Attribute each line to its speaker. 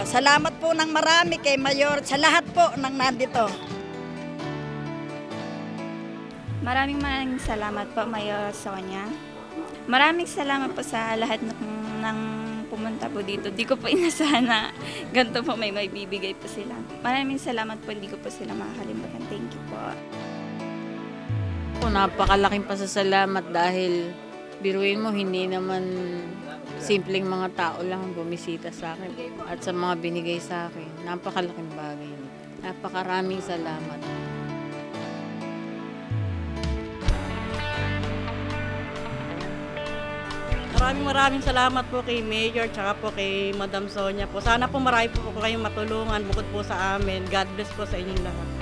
Speaker 1: Salamat po ng marami kay Mayor sa lahat po ng nandito.
Speaker 2: Maraming maraming salamat po, Mayor Sonia. Maraming salamat po sa lahat ng, ng pumunta po dito. Di ko po inasahan na ganito po may may bibigay po sila. Maraming salamat po, hindi ko po sila makakalimutan. Thank you po.
Speaker 3: po napakalaking pasasalamat dahil biruin mo hindi naman simpleng mga tao lang ang bumisita sa akin at sa mga binigay sa akin. Napakalaking bagay. Napakaraming salamat.
Speaker 4: Maraming maraming salamat po kay Mayor tsaka po kay Madam Sonia po. Sana po marami po, po kayong matulungan bukod po sa amin. God bless po sa inyong lahat.